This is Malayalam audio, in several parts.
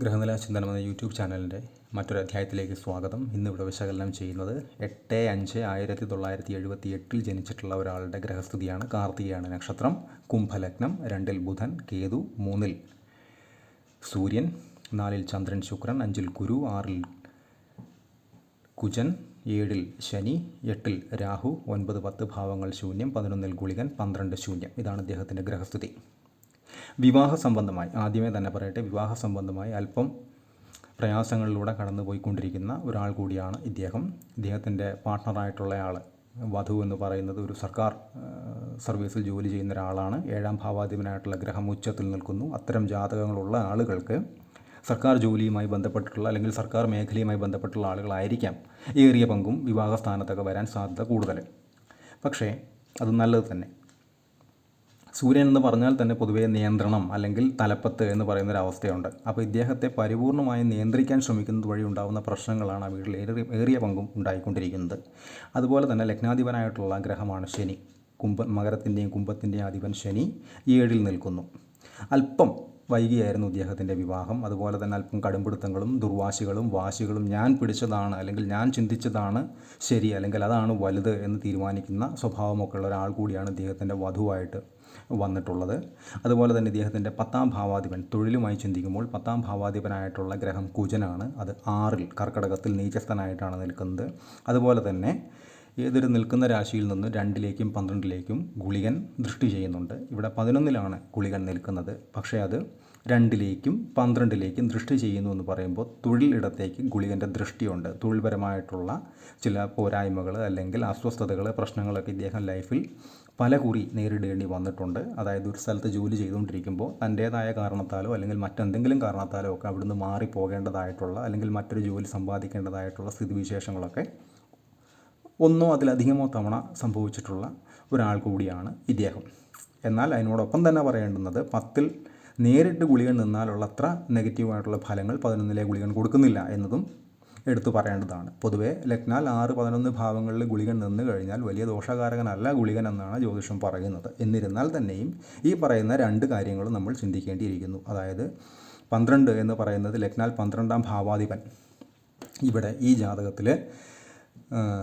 ഗ്രഹനില ചിന്തനം എന്ന യൂട്യൂബ് ചാനലിന്റെ മറ്റൊരു അധ്യായത്തിലേക്ക് സ്വാഗതം. ഇന്നിവിടെ വിശകലനം ചെയ്യുന്നത് എട്ട് അഞ്ച് ആയിരത്തി തൊള്ളായിരത്തി എഴുപത്തി എട്ടിൽ ജനിച്ചിട്ടുള്ള ഒരാളുടെ ഗ്രഹസ്ഥിതിയാണ്. കാർത്തികയാണ് നക്ഷത്രം കുംഭലഗ്നം രണ്ടിൽ ബുധൻ കേതു മൂന്നിൽ സൂര്യൻ നാലിൽ ചന്ദ്രൻ ശുക്രൻ അഞ്ചിൽ ഗുരു ആറിൽ കുജൻ ഏഴിൽ ശനി എട്ടിൽ രാഹു ഒൻപത് പത്ത് ഭാവങ്ങൾ ശൂന്യം പതിനൊന്നിൽ ഗുളികൻ പന്ത്രണ്ട് ശൂന്യം. ഇതാണ് അദ്ദേഹത്തിന്റെ ഗ്രഹസ്ഥിതി. വിവാഹ സംബന്ധമായി ആദ്യമേ തന്നെ പറയട്ടെ വിവാഹ സംബന്ധമായി അല്പം പ്രയാസങ്ങളിലൂടെ കടന്നു പോയിക്കൊണ്ടിരിക്കുന്ന ഒരാൾ കൂടിയാണ് ഇദ്ദേഹം. ഇദ്ദേഹത്തിന്റെ പാർട്ട്ണറായിട്ടുള്ള ആൾ വധു എന്ന് പറയുന്നത് ഒരു സർക്കാർ സർവീസിൽ ജോലി ചെയ്യുന്ന ഒരാളാണ്. ഏഴാം ഭാവാധിപനായിട്ടുള്ള ഗ്രഹം ഉച്ചത്തിൽ നിൽക്കുന്നു. അത്തരം ജാതകങ്ങളുള്ള ആളുകൾക്ക് സർക്കാർ ജോലിയുമായി ബന്ധപ്പെട്ടിട്ടുള്ള അല്ലെങ്കിൽ സർക്കാർ മേഖലയുമായി ബന്ധപ്പെട്ടുള്ള ആളുകളായിരിക്കാം ഏറിയ പങ്കും വിവാഹ സ്ഥാനത്തൊക്കെ വരാൻ സാധ്യത കൂടുതൽ. പക്ഷേ അത് നല്ലത് തന്നെ. സൂര്യൻ എന്ന് പറഞ്ഞാൽ തന്നെ പൊതുവേ നിയന്ത്രണം അല്ലെങ്കിൽ തലപ്പത്ത് എന്ന് പറയുന്ന ഒരു അവസ്ഥയുണ്ട് അപ്പോൾ ഇദ്ദേഹത്തെ പരിപൂർണമായും നിയന്ത്രിക്കാൻ ശ്രമിക്കുന്നത് വഴി ഉണ്ടാകുന്ന പ്രശ്നങ്ങളാണ് ആ വീട്ടിൽ ഏറിയ ഏറിയ പങ്കും ഉണ്ടായിക്കൊണ്ടിരിക്കുന്നത്. അതുപോലെ തന്നെ ലഗ്നാധിപനായിട്ടുള്ള ഗ്രഹമാണ് ശനി. കുംഭ മകരത്തിന്റെയും കുംഭത്തിന്റെയും അധിപൻ ശനി ഏഴിൽ നിൽക്കുന്നു. അല്പം വൈകിയായിരുന്നു ഇദ്ദേഹത്തിന്റെ വിവാഹം. അതുപോലെ തന്നെ അല്പം കടുംപിടുത്തങ്ങളും ദുർവാശികളും വാശികളും ഞാൻ പിടിച്ചതാണ് അല്ലെങ്കിൽ ഞാൻ ചിന്തിച്ചതാണ് ശരി അല്ലെങ്കിൽ അതാണ് വലുത് എന്ന് തീരുമാനിക്കുന്ന സ്വഭാവമൊക്കെ ഉള്ള ഒരാൾ കൂടിയാണ് ഇദ്ദേഹത്തിന്റെ വധുവായിട്ട് വന്നിട്ടുള്ളത്. അതുപോലെ തന്നെ ഇദ്ദേഹത്തിന്റെ പത്താം ഭാവാധിപൻ തൊഴിലുമായി ചിന്തിക്കുമ്പോൾ പത്താം ഭാവാധിപനായിട്ടുള്ള ഗ്രഹം കുജനാണ്. അത് ആറിൽ കർക്കടകത്തിൽ നീചസ്ഥനായിട്ടാണ് നിൽക്കുന്നത്. അതുപോലെ തന്നെ ഏതൊരു നിൽക്കുന്ന രാശിയിൽ നിന്ന് രണ്ടിലേക്കും പന്ത്രണ്ടിലേക്കും ഗുളികൻ ദൃഷ്ടി ചെയ്യുന്നുണ്ട്. ഇവിടെ പതിനൊന്നിലാണ് ഗുളികൻ നിൽക്കുന്നത്. പക്ഷേ അത് രണ്ടിലേക്കും പന്ത്രണ്ടിലേക്കും ദൃഷ്ടി ചെയ്യുന്നു എന്ന് പറയുമ്പോൾ തൊഴിലിടത്തേക്ക് ഗുളികന്റെ ദൃഷ്ടിയുണ്ട്. തൊഴിൽപരമായിട്ടുള്ള ചില പോരായ്മകൾ അല്ലെങ്കിൽ അസ്വസ്ഥതകൾ പ്രശ്നങ്ങളൊക്കെ ഇദ്ദേഹം ലൈഫിൽ പല കുറി നേരിടേണ്ടി വന്നിട്ടുണ്ട്. അതായത് ഒരു സ്ഥലത്ത് ജോലി ചെയ്തുകൊണ്ടിരിക്കുമ്പോൾ തന്റേതായ കാരണത്താലോ അല്ലെങ്കിൽ മറ്റെന്തെങ്കിലും കാരണത്താലോ ഒക്കെ അവിടുന്ന് മാറിപ്പോകേണ്ടതായിട്ടുള്ള അല്ലെങ്കിൽ മറ്റൊരു ജോലി സമ്പാദിക്കേണ്ടതായിട്ടുള്ള സ്ഥിതിവിശേഷങ്ങളൊക്കെ ഒന്നോ അതിലധികമോ തവണ സംഭവിച്ചിട്ടുള്ള ഒരാൾ കൂടിയാണ് ഇദ്ദേഹം. എന്നാൽ അതിനോടൊപ്പം തന്നെ പറയേണ്ടുന്നത് പത്തിൽ നേരിട്ട് ഗുളികൻ നിന്നാലുള്ള അത്ര നെഗറ്റീവായിട്ടുള്ള ഫലങ്ങൾ പതിനൊന്നിലെ ഗുളികൻ കൊടുക്കുന്നില്ല എന്നതും എടുത്തു പറയേണ്ടതാണ്. പൊതുവേ ലഗ്നാൽ ആറ് പതിനൊന്ന് ഭാവങ്ങളിൽ ഗുളികൻ നിന്ന് കഴിഞ്ഞാൽ വലിയ ദോഷകാരകനല്ല ഗുളികൻ എന്നാണ് ജ്യോതിഷം പറയുന്നത്. എന്നിരുന്നാൽ തന്നെയും ഈ പറയുന്ന രണ്ട് കാര്യങ്ങളും നമ്മൾ ചിന്തിക്കേണ്ടിയിരിക്കുന്നു. അതായത് പന്ത്രണ്ട് എന്ന് പറയുന്നത് ലഗ്നാൽ പന്ത്രണ്ടാം ഭാവാധിപൻ. ഇവിടെ ഈ ജാതകത്തിൽ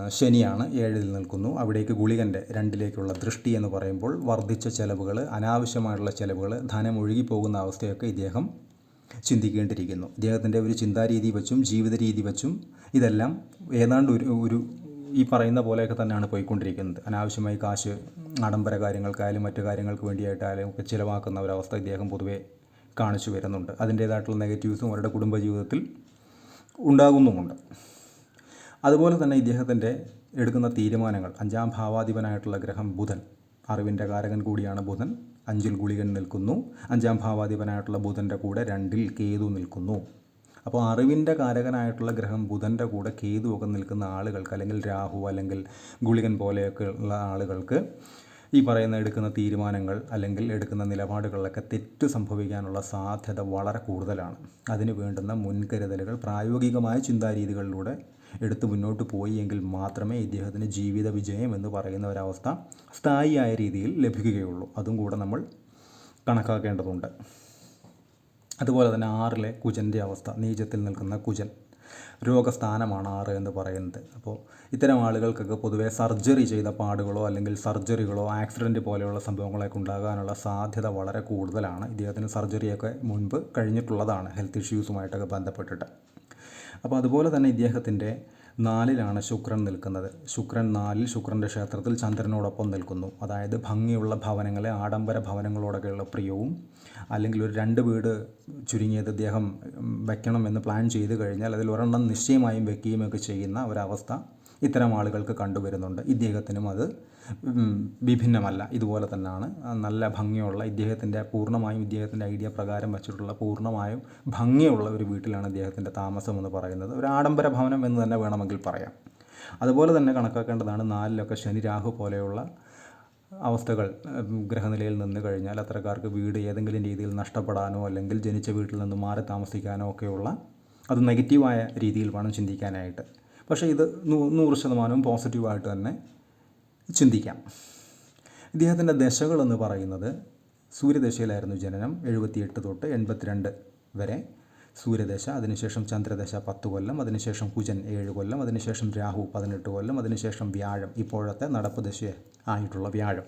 ശനിയാണ് ഏഴിൽ നിൽക്കുന്നു. അവിടേക്ക് ഗുളികന്റെ രണ്ടിലേക്കുള്ള ദൃഷ്ടി എന്ന് പറയുമ്പോൾ വർദ്ധിച്ച ചെലവുകൾ അനാവശ്യമായിട്ടുള്ള ചെലവുകൾ ധനം ഒഴുകിപ്പോകുന്ന അവസ്ഥയൊക്കെ ഇദ്ദേഹം ചിന്തിക്കേണ്ടിയിരിക്കുന്നു. ഇദ്ദേഹത്തിന്റെ ഒരു ചിന്താരീതി വച്ചും ജീവിത രീതി വച്ചും ഇതെല്ലാം ഏതാണ്ട് ഒരു ഒരു ഈ പറയുന്ന പോലെയൊക്കെ തന്നെയാണ് പോയിക്കൊണ്ടിരിക്കുന്നത്. അനാവശ്യമായി കാശ് ആഡംബര കാര്യങ്ങൾക്കായാലും മറ്റു കാര്യങ്ങൾക്ക് വേണ്ടിയിട്ടായാലും ഒക്കെ ചിലവാക്കുന്ന ഒരവസ്ഥ ഇദ്ദേഹം പൊതുവേ കാണിച്ചു വരുന്നുണ്ട്. അതിന്റേതായിട്ടുള്ള നെഗറ്റീവ്സും അവരുടെ കുടുംബജീവിതത്തിൽ ഉണ്ടാകുന്നുമുണ്ട്. അതുപോലെ തന്നെ ഇദ്ദേഹത്തിന്റെ എടുക്കുന്ന തീരുമാനങ്ങൾ അഞ്ചാം ഭാവാധിപനായിട്ടുള്ള ഗ്രഹം ബുധൻ അറിവിന്റെ കാരകൻ കൂടിയാണ് ബുധൻ. അഞ്ചിൽ ഗുളികൻ നിൽക്കുന്നു. അഞ്ചാം ഭാവാധിപനായിട്ടുള്ള ബുധന്റെ കൂടെ രണ്ടിൽ കേതു നിൽക്കുന്നു. അപ്പോൾ അറിവിന്റെ കാരകനായിട്ടുള്ള ഗ്രഹം ബുധന്റെ കൂടെ കേതു ഒക്കെ നിൽക്കുന്ന ആളുകൾക്ക് അല്ലെങ്കിൽ രാഹു അല്ലെങ്കിൽ ഗുളികൻ പോലെയൊക്കെ ഉള്ള ആളുകൾക്ക് ഈ പറയുന്ന എടുക്കുന്ന തീരുമാനങ്ങൾ അല്ലെങ്കിൽ എടുക്കുന്ന നിലപാടുകളിലൊക്കെ തെറ്റ് സംഭവിക്കാനുള്ള സാധ്യത വളരെ കൂടുതലാണ്. അതിന് വേണ്ടുന്ന മുൻകരുതലുകൾ പ്രായോഗികമായ ചിന്താരീതികളിലൂടെ എടുത്ത് മുന്നോട്ട് പോയി എങ്കിൽ മാത്രമേ ഇദ്ദേഹത്തിന് ജീവിത വിജയം എന്ന് പറയുന്ന ഒരവസ്ഥ സ്ഥായിയായ രീതിയിൽ ലഭിക്കുകയുള്ളൂ. അതും കൂടെ നമ്മൾ കണക്കാക്കേണ്ടതുണ്ട്. അതുപോലെ തന്നെ ആറിലെ കുജന്റെ അവസ്ഥ നീചത്തിൽ നിൽക്കുന്ന കുജൻ. രോഗസ്ഥാനമാണ് ആറ് എന്ന് പറയുന്നത്. അപ്പോൾ ഇത്തരം ആളുകൾക്കൊക്കെ പൊതുവേ സർജറി ചെയ്ത പാടുകളോ അല്ലെങ്കിൽ സർജറികളോ ആക്സിഡന്റ് പോലെയുള്ള സംഭവങ്ങളൊക്കെ ഉണ്ടാകാനുള്ള സാധ്യത വളരെ കൂടുതലാണ്. ഇദ്ദേഹത്തിന് സർജറിയൊക്കെ മുൻപ് കഴിഞ്ഞിട്ടുള്ളതാണ് ഹെൽത്ത് ഇഷ്യൂസുമായിട്ടൊക്കെ ബന്ധപ്പെട്ടിട്ട്. അപ്പോൾ അതുപോലെ തന്നെ ഇദ്ദേഹത്തിന്റെ നാലിലാണ് ശുക്രൻ നിൽക്കുന്നത്. ശുക്രൻ നാലിൽ ശുക്രന്റെ ക്ഷേത്രത്തിൽ ചന്ദ്രനോടൊപ്പം നിൽക്കുന്നു. അതായത് ഭംഗിയുള്ള ഭവനങ്ങളെ ആഡംബര ഭവനങ്ങളോടൊക്കെയുള്ള പ്രിയവും അല്ലെങ്കിൽ ഒരു രണ്ട് വീട് ചുരുങ്ങിയത് ഇദ്ദേഹം വെക്കണം വെക്കണമെന്ന് പ്ലാൻ ചെയ്ത് കഴിഞ്ഞാൽ അതിൽ ഒരെണ്ണം നിശ്ചയമായും വെക്കുകയും ഒക്കെ ചെയ്യുന്ന ഒരവസ്ഥ ഇത്തരം ആളുകൾക്ക് കണ്ടുവരുന്നുണ്ട്. ഇദ്ദേഹത്തിനും അത് വിഭിന്നമല്ല. ഇതുപോലെ തന്നെയാണ് നല്ല ഭംഗിയുള്ള ഇദ്ദേഹത്തിന്റെ പൂർണമായും ഇദ്ദേഹത്തിന്റെ ഐഡിയ പ്രകാരം വെച്ചിട്ടുള്ള പൂർണമായും ഭംഗിയുള്ള ഒരു വീട്ടിലാണ് ഇദ്ദേഹത്തിന്റെ താമസം എന്ന് പറയുന്നത്. ഒരു ആഡംബര ഭവനം എന്ന് തന്നെ വേണമെങ്കിൽ പറയാം. അതുപോലെ തന്നെ കണക്കാക്കേണ്ടതാണ് നാലിലൊക്കെ ശനി രാഹു പോലെയുള്ള അവസ്ഥകൾ ഗ്രഹനിലയിൽ നിന്ന് കഴിഞ്ഞാൽ അത്തരക്കാർക്ക് വീട് ഏതെങ്കിലും രീതിയിൽ നഷ്ടപ്പെടാനോ അല്ലെങ്കിൽ ജനിച്ച വീട്ടിൽ നിന്ന് മാറി താമസിക്കാനോ ഒക്കെയുള്ള അത് നെഗറ്റീവായ രീതിയിൽ വേണം ചിന്തിക്കാനായിട്ട്. പക്ഷേ ഇത് നൂറ് ശതമാനവും പോസിറ്റീവായിട്ട് തന്നെ ചിന്തിക്കാം. ഇദ്ദേഹത്തിന്റെ ദശകളെന്ന് പറയുന്നത് സൂര്യദശയിലായിരുന്നു ജനനം എഴുപത്തിയെട്ട് തൊട്ട് എൺപത്തിരണ്ട് വരെ സൂര്യദശ അതിനുശേഷം ചന്ദ്രദശ പത്ത് കൊല്ലം അതിനുശേഷം കുജൻ ഏഴ് കൊല്ലം അതിനുശേഷം രാഹു പതിനെട്ട് കൊല്ലം അതിനുശേഷം വ്യാഴം ഇപ്പോഴത്തെ നടപ്പ് ദശ ആയിട്ടുള്ള വ്യാഴം.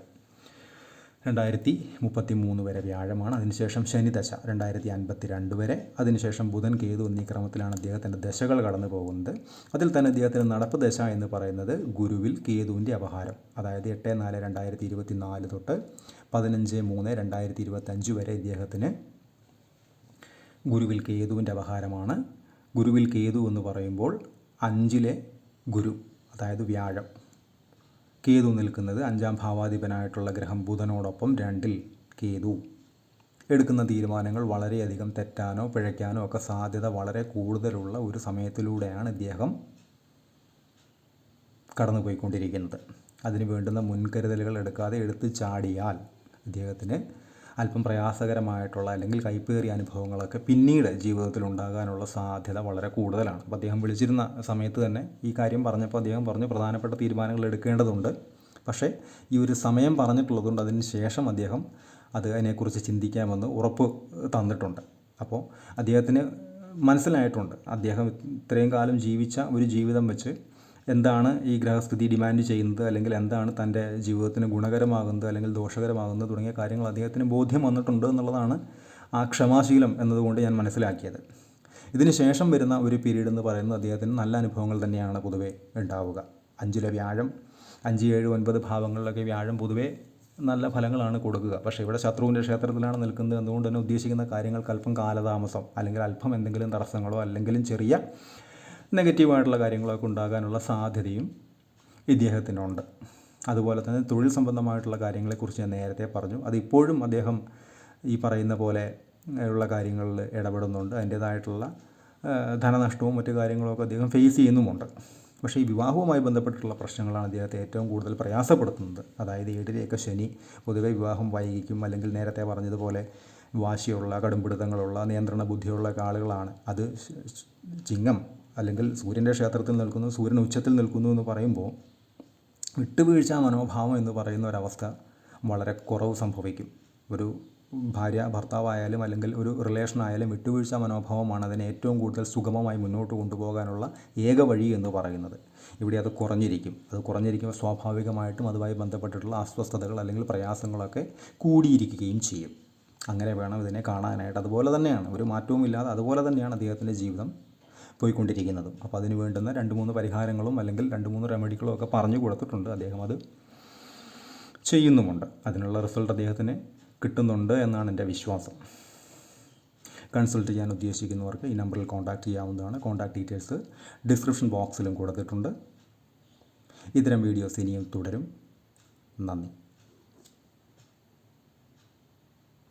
രണ്ടായിരത്തി മുപ്പത്തി മൂന്ന് വരെ വ്യാഴമാണ്. അതിനുശേഷം ശനിദശ രണ്ടായിരത്തി അൻപത്തി രണ്ട് വരെ. അതിനുശേഷം ബുധൻ കേതു എന്നീ ക്രമത്തിലാണ് അദ്ദേഹത്തിന്റെ ദശകൾ കടന്നു പോകുന്നത് അതിൽ തന്നെ അദ്ദേഹത്തിന്റെ നടപ്പ് ദശ എന്ന് പറയുന്നത് ഗുരുവിൽ കേതുവിന്റെ അപഹാരം. അതായത് എട്ട് നാല് രണ്ടായിരത്തി ഇരുപത്തി നാല് തൊട്ട് പതിനഞ്ച് മൂന്ന് രണ്ടായിരത്തി ഇരുപത്തഞ്ച് വരെ ഇദ്ദേഹത്തിന് ഗുരുവിൽ കേതുവിന്റെ അപഹാരമാണ്. ഗുരുവിൽ കേതു എന്ന് പറയുമ്പോൾ അഞ്ചിലെ ഗുരു അതായത് വ്യാഴം. കേതു നിൽക്കുന്നത് അഞ്ചാം ഭാവാധിപനായിട്ടുള്ള ഗ്രഹം ബുധനോടൊപ്പം രണ്ടിൽ കേതു. എടുക്കുന്ന തീരുമാനങ്ങൾ വളരെയധികം തെറ്റാനോ പിഴയ്ക്കാനോ ഒക്കെ സാധ്യത വളരെ കൂടുതലുള്ള ഒരു സമയത്തിലൂടെയാണ് ഇദ്ദേഹം കടന്നുപോയിക്കൊണ്ടിരിക്കുന്നത്. അതിന് വേണ്ടുന്ന മുൻകരുതലുകൾ എടുക്കാതെ എടുത്തു ചാടിയാൽ ഇദ്ദേഹത്തിന് അല്പം പ്രയാസകരമായിട്ടുള്ള അല്ലെങ്കിൽ കൈപ്പേറിയ അനുഭവങ്ങളൊക്കെ പിന്നീട് ജീവിതത്തിൽ ഉണ്ടാകാനുള്ള സാധ്യത വളരെ കൂടുതലാണ്. അപ്പോൾ അദ്ദേഹം വിളിച്ചിരുന്ന സമയത്ത് തന്നെ ഈ കാര്യം പറഞ്ഞപ്പോൾ അദ്ദേഹം പറഞ്ഞു പ്രധാനപ്പെട്ട തീരുമാനങ്ങൾ എടുക്കേണ്ടതുണ്ട്. പക്ഷേ ഈ ഒരു സമയം പറഞ്ഞിട്ടുള്ളതുകൊണ്ട് അതിന് ശേഷം അദ്ദേഹം അത് അതിനെക്കുറിച്ച് ചിന്തിക്കാമെന്ന് ഉറപ്പ് തന്നിട്ടുണ്ട്. അപ്പോൾ അദ്ദേഹത്തിന് മനസ്സിലായിട്ടുണ്ട്. അദ്ദേഹം ഇത്രയും കാലം ജീവിച്ച ഒരു ജീവിതം വെച്ച് എന്താണ് ഈ ഗ്രഹസ്ഥിതി ഡിമാൻഡ് ചെയ്യുന്നത്? അല്ലെങ്കിൽ എന്താണ് തന്റെ ജീവിതത്തിന് ഗുണകരമാകുന്നത്? അല്ലെങ്കിൽ ദോഷകരമാകുന്നത്? തുടങ്ങിയ കാര്യങ്ങൾ അദ്ദേഹത്തിന് ബോധ്യം വന്നിട്ടുണ്ട് എന്നുള്ളതാണ് ആ ക്ഷമാശീലം എന്നതുകൊണ്ട് ഞാൻ മനസ്സിലാക്കിയത്. ഇതിന് ശേഷം വരുന്ന ഒരു പീരീഡ് എന്ന് പറയുന്നത് അദ്ദേഹത്തിന് നല്ല അനുഭവങ്ങൾ തന്നെയാണ് പൊതുവേ ഉണ്ടാവുക. അഞ്ചിലെ വ്യാഴം അഞ്ച് ഏഴ് ഒൻപത് ഭാവങ്ങളിലൊക്കെ വ്യാഴം പൊതുവേ നല്ല ഫലങ്ങളാണ് കൊടുക്കുക. പക്ഷേ ഇവിടെ ശത്രുവിന്റെ ക്ഷേത്രത്തിലാണ് നിൽക്കുന്നത്. അതുകൊണ്ട് തന്നെ ഉദ്ദേശിക്കുന്ന കാര്യങ്ങൾക്ക് അല്പം കാലതാമസം അല്ലെങ്കിൽ അല്പം എന്തെങ്കിലും തടസ്സങ്ങളോ അല്ലെങ്കിലും ചെറിയ നെഗറ്റീവായിട്ടുള്ള കാര്യങ്ങളൊക്കെ ഉണ്ടാകാനുള്ള സാധ്യതയും ഇദ്ദേഹത്തിനുണ്ട്. അതുപോലെ തന്നെ തൊഴിൽ സംബന്ധമായിട്ടുള്ള കാര്യങ്ങളെക്കുറിച്ച് ഞാൻ നേരത്തെ പറഞ്ഞു. അതിപ്പോഴും അദ്ദേഹം ഈ പറയുന്ന പോലെ ഉള്ള കാര്യങ്ങളിൽ ഇടപെടുന്നുണ്ട്. അതിന്റേതായിട്ടുള്ള ധനനഷ്ടവും മറ്റു കാര്യങ്ങളൊക്കെ അദ്ദേഹം ഫേസ് ചെയ്യുന്നുമുണ്ട്. പക്ഷേ ഈ വിവാഹവുമായി ബന്ധപ്പെട്ടിട്ടുള്ള പ്രശ്നങ്ങളാണ് അദ്ദേഹത്തെ ഏറ്റവും കൂടുതൽ പ്രയാസപ്പെടുത്തുന്നത്. അതായത് ഏഴിലെയൊക്കെ ശനി പൊതുവെ വിവാഹം വൈകിക്കും അല്ലെങ്കിൽ നേരത്തെ പറഞ്ഞതുപോലെ വാശിയുള്ള കടുംപിടുത്തങ്ങളുള്ള നിയന്ത്രണ ബുദ്ധിയുള്ള ആളുകളാണ്. അത് ചിങ്ങം അല്ലെങ്കിൽ സൂര്യന്റെ ക്ഷേത്രത്തിൽ നിൽക്കുന്നു സൂര്യൻ ഉച്ചത്തിൽ നിൽക്കുന്നു എന്ന് പറയുമ്പോൾ വിട്ടുവീഴ്ച മനോഭാവം എന്ന് പറയുന്ന ഒരവസ്ഥ വളരെ കുറവ് സംഭവിക്കും. ഒരു ഭാര്യ ഭർത്താവായാലും അല്ലെങ്കിൽ ഒരു റിലേഷനായാലും വിട്ടുവീഴ്ച മനോഭാവമാണ് അതിനെ ഏറ്റവും കൂടുതൽ സുഗമമായി മുന്നോട്ട് കൊണ്ടുപോകാനുള്ള ഏക വഴി എന്ന് പറയുന്നത്. ഇവിടെ അത് കുറഞ്ഞിരിക്കും. അത് കുറഞ്ഞിരിക്കുമ്പോൾ സ്വാഭാവികമായിട്ടും അതുമായി ബന്ധപ്പെട്ടിട്ടുള്ള അസ്വസ്ഥതകൾ അല്ലെങ്കിൽ പ്രയാസങ്ങളൊക്കെ കൂടിയിരിക്കുകയും ചെയ്യും. അങ്ങനെ വേണം ഇതിനെ കാണാനായിട്ട്. അതുപോലെ തന്നെയാണ്. ഒരു മാറ്റവും ഇല്ലാതെ അതുപോലെ തന്നെയാണ് അദ്ദേഹത്തിന്റെ ജീവിതം പോയിക്കൊണ്ടിരിക്കുന്നതും. അപ്പോൾ അതിന് വേണ്ടുന്ന രണ്ട് മൂന്ന് പരിഹാരങ്ങളും അല്ലെങ്കിൽ രണ്ട് മൂന്ന് റെമഡികളും ഒക്കെ പറഞ്ഞു കൊടുത്തിട്ടുണ്ട്. അദ്ദേഹം അത് ചെയ്യുന്നുമുണ്ട്. അതിനുള്ള റിസൾട്ട് അദ്ദേഹത്തിന് കിട്ടുന്നുണ്ട് എന്നാണ് എന്റെ വിശ്വാസം. കൺസൾട്ട് ചെയ്യാൻ ഉദ്ദേശിക്കുന്നവർക്ക് ഈ നമ്പറിൽ കോൺടാക്റ്റ് ചെയ്യാവുന്നതാണ്. കോൺടാക്ട് ഡീറ്റെയിൽസ് ഡിസ്ക്രിപ്ഷൻ ബോക്സിലും കൊടുത്തിട്ടുണ്ട്. ഇത്തരം വീഡിയോസ് ഇനിയും തുടരും. നന്ദി.